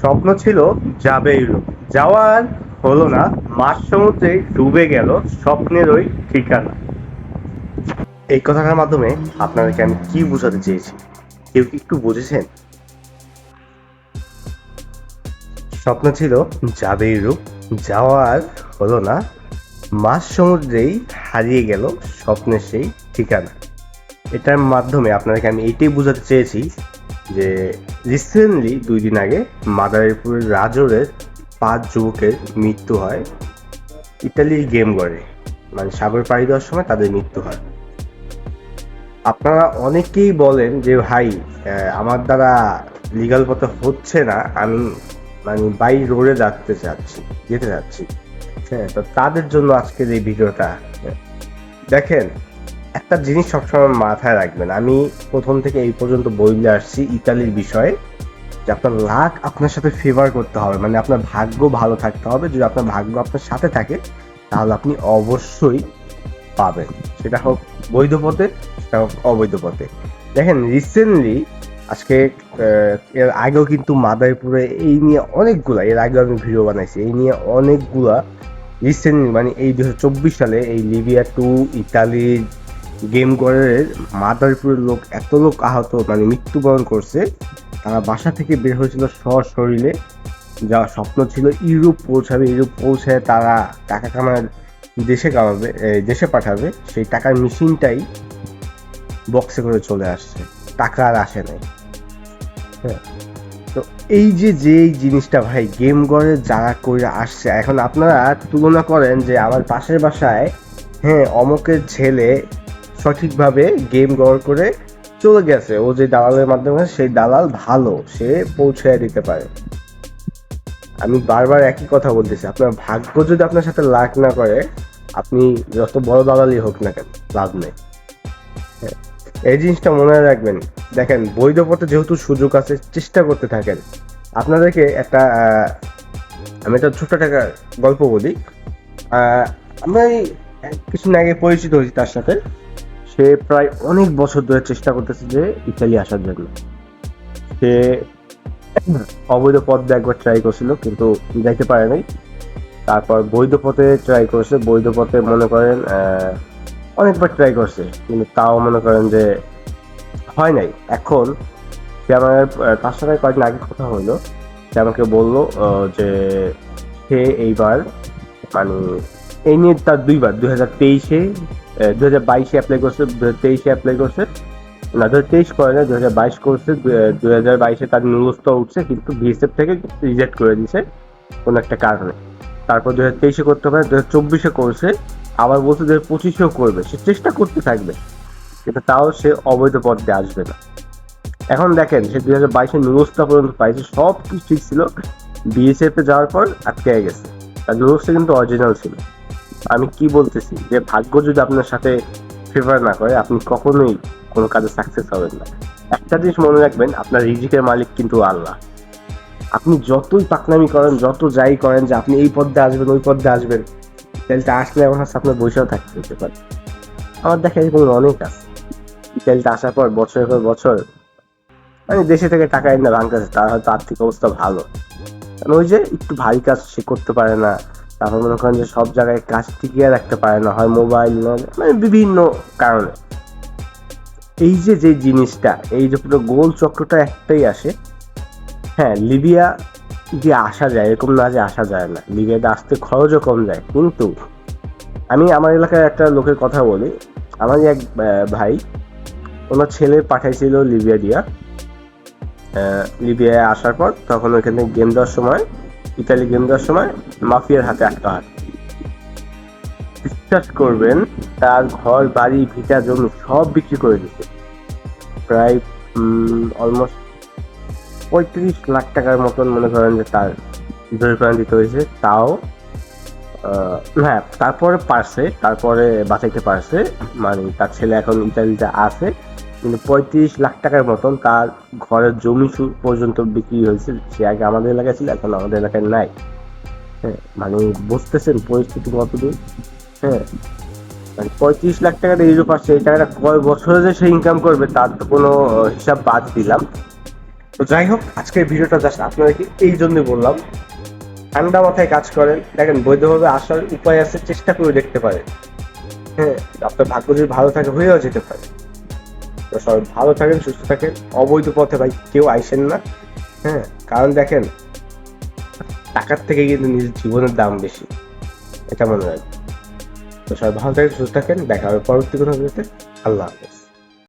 স্বপ্ন ছিল যাবে ইউরোপ যাওয়ার হলো না মাঝ সমুদ্রে ডুবে গেল স্বপ্নের ওই ঠিকানা। এই কথাটার মাধ্যমে আপনাদেরকে আমি কি বোঝাতে চেয়েছি? কেউ কি একটু বুঝেছেন? স্বপ্ন ছিল যাবে ইউরোপ যাওয়ার হলো না মাঝ সমুদ্রেই হারিয়ে গেল স্বপ্নের সেই ঠিকানা। এটার মাধ্যমে আপনাদেরকে আমি এইটাই বোঝাতে চেয়েছি যে রিসেন্টলি দুই দিন আগে মাদারীপুরের রাজরের পাঁচ যুবকের মৃত্যু হয়। ইতালির গেম গড়ে মানে সাগর পাড়ি দেওয়ার সময় তাদের মৃত্যু হয়। আপনারা অনেকেই বলেন যে, ভাই আমার দ্বারা লিগাল পথে হচ্ছে না। আমি মানে বাই রোডে যাতে চাচ্ছি যেতে চাচ্ছি হ্যাঁ তো তাদের জন্য আজকের এই ভিডিওটা দেখেন একটা জিনিস সবসময় মাথায় রাখবেন। আমি প্রথম থেকে এই পর্যন্ত বইলে আসছি ইতালির বিষয়ে, যে আপনার লাক আপনার সাথে ফেভার করতে হবে। মানে আপনার ভাগ্য ভালো থাকতে হবে। যদি আপনার ভাগ্য আপনার সাথে থাকে, তাহলে আপনি অবশ্যই পাবেন। সেটা হোক বৈধ পথে, সেটা হোক অবৈধ পথে। দেখেন রিসেন্টলি আজকে এর আগেও কিন্তু মাদারীপুরে এই নিয়ে অনেকগুলা, এর আগেও আমি ভিডিও বানাইছি, এই নিয়ে অনেকগুলা রিসেন্টলি মানে এই দু হাজার চব্বিশ সালে এই লিবিয়া টু ইতালির গেম গড়ের মাদারীপুরের লোক, এত লোক আহত মানে মৃত্যুবরণ করছে, তারা বাসা থেকে বের হয়েছিল সশরীরে। যাওয়ার স্বপ্ন ছিল ইউরোপ পৌঁছাবে, ইউরোপ পৌঁছায় তারা টাকা কামার দেশে কামাবে দেশে পাঠাবে। সেই টাকার মেশিনটাই বক্সে করে চলে আসছে। টাকা আর আসে নাই। হ্যাঁ। তো এই যে যে এই জিনিসটা ভাই, গেম গড়ে যারা করে আসছে, এখন আপনারা তুলনা করেন যে আমার পাশের বাসায় হ্যাঁ অমকের ছেলে সঠিকভাবে গেম গড় করে চলে গেছে। ও যে দালালের মাধ্যমে সেই দালাল ভালো সে পৌঁছে দিতে পারে। আমি বারবার একই কথা বলতেছি আপনার ভাগ্য যদি আপনার সাথে লাগ না করে আপনি যত বড় দালালই হোক না কেন লাভ নেই। হ্যাঁ, এই জিনিসটা মনে রাখবেন। দেখেন বৈধ পথে যেহেতু সুযোগ আছে চেষ্টা করতে থাকেন। আপনাদেরকে একটা আমি একটা ছোট টাকা গল্প বলি। আমরা কিছুদিন আগে পরিচিত হয়েছি তার সাথে। সে প্রায় অনেক বছর ধরে চেষ্টা করতেছে যে ইতালি আসার জন্য। সে অবৈধ পথ একবার ট্রাই করছিল, কিন্তু যাইতে পারে নাই। তারপর বৈধ পথে ট্রাই করছে, বৈধ পথে মনে করেন অনেকবার ট্রাই করছে, কিন্তু তাও মনে করেন যে হয় নাই। এখন সে আমার তার সাথে কয়েকদিন আগে কথা হলো, সে আমাকে বলল যে সে এইবার মানে এই নিয়ে তার দুইবার, দুই হাজার তেইশে দুই হাজার বাইশে অ্যাপ্লাই করছে দু হাজার তেইশে অ্যাপ্লাই করছে। না দু হাজার তেইশ করে না দু হাজার বাইশ করছে দুই হাজার বাইশে তার উঠছে, কিন্তু বিএসএফ থেকে রিজেক্ট করে দিছে কোনো একটা কারণে। তারপর দু হাজার তেইশে করতে পারে দু হাজার চব্বিশে করছে, আবার বলছে দু হাজার পঁচিশেও করবে, সে চেষ্টা করতে থাকবে, কিন্তু তাও সে অবৈধ পথ আসবে না। এখন দেখেন, সে দুই হাজার বাইশে নুরস্তা পর্যন্ত পাইছে সব কিছু ঠিক ছিল বিএসএফ এ যাওয়ার পর আটকে গেছে। তার নুরস্তা কিন্তু অরিজিনাল ছিল। আমি কি বলতেছি? যে ভাগ্য যদি আপনার সাথে ফেভার না করে, আপনি কখনোই কোনো কাজে সাকসেস হবেন না। একটা জিনিস মনে রাখবেন, আপনার রিজিকের মালিক কিন্তু আল্লাহ। আপনি যতই পাকনামি করেন, যত যাই করেন যে আপনি এই পথে আসবেন, ওই পথে আসবেন তেলটা আসলে এমন হচ্ছে আপনার বৈশাও থাকতে হতে পারে। আমার দেখা এরকম অনেক আছে। তেলটা আসার পর, বছরের পর বছর মানে দেশে থেকে টাকা এনে ভাঙতেছে, তার হয়তো আর্থিক অবস্থা ভালো। কারণ ওই যে একটু ভারী কাজ সে করতে পারে না। তারপর মনে করেন যে সব জায়গায় কাজ টিকিয়ে রাখতে পারে না, হয় মোবাইল নয় মানে বিভিন্ন কারণে। এই যে যে জিনিসটা, এই যে পুরো গোল চক্রটা একটাই আসে হ্যাঁ লিবিয়া যে আসা যায়, এরকম না যে আসা যায় না। লিবিয়াতে আসতে খরচও কম যায়, কিন্তু আমি আমার এলাকার একটা লোকের কথা বলি। আমার এক ভাই, ওনার ছেলে পাঠাইছিল লিবিয়া দিয়া। লিবিয়ায় আসার পর তখন ওইখানে গেম দেওয়ার সময় ইতালি গেম দেওয়ার সময় মাফিয়ার হাতে আটকা হয় বিশ্বাস করবেন, তার ঘর, বাড়ি, ভিটা, জমি সব বিক্রি করে দিচ্ছে প্রায় অলমোস্ট পঁয়ত্রিশ লাখ টাকার মতন মনে করেন যে তার জরিমানা দিতে হয়েছে। তাও হ্যাঁ তারপরে পারছে, তারপরে বাঁচাইতে পারছে। মানে তার ছেলে এখন ইতালিতে আছে। পঁয়ত্রিশ লাখ টাকার মতন তার ঘরের জমি পর্যন্ত বিক্রি হয়েছে। সে আগে আমাদের এলাকায় ছিল, এখন আমাদের এলাকায় নাই। হ্যাঁ মানে বুঝতেছেন পরিস্থিতি কতদূর? হ্যাঁ মানে পঁয়ত্রিশ লাখ টাকাটা ইউরোপ আসছে এই টাকাটা কয় বছরে যে সে ইনকাম করবে তার তো কোনো হিসাব বাদ দিলাম। তো যাই হোক, আজকের ভিডিওটা জাস্ট আপনাদেরকে এই জন্য বললাম, ঠান্ডা মাথায় কাজ করেন। দেখেন, বৈধভাবে আসার উপায় আছে, চেষ্টা করে দেখতে পারেন। হ্যাঁ আপনার ভাগ্য যদি ভালো থাকে হয়েও যেতে পারে। তো সবাই ভালো থাকেন, সুস্থ থাকেন। অবৈধ পথে ভাই কেউ আইসেন না হ্যাঁ? কারণ দেখেন, টাকার থেকে কিন্তু নিজের জীবনের দাম বেশি। এটা মনে রাখবেন। তো সবাই ভালো থাকেন, সুস্থ থাকেন। দেখা হবে পরবর্তী কোনো আল্লাহ হাফেজ।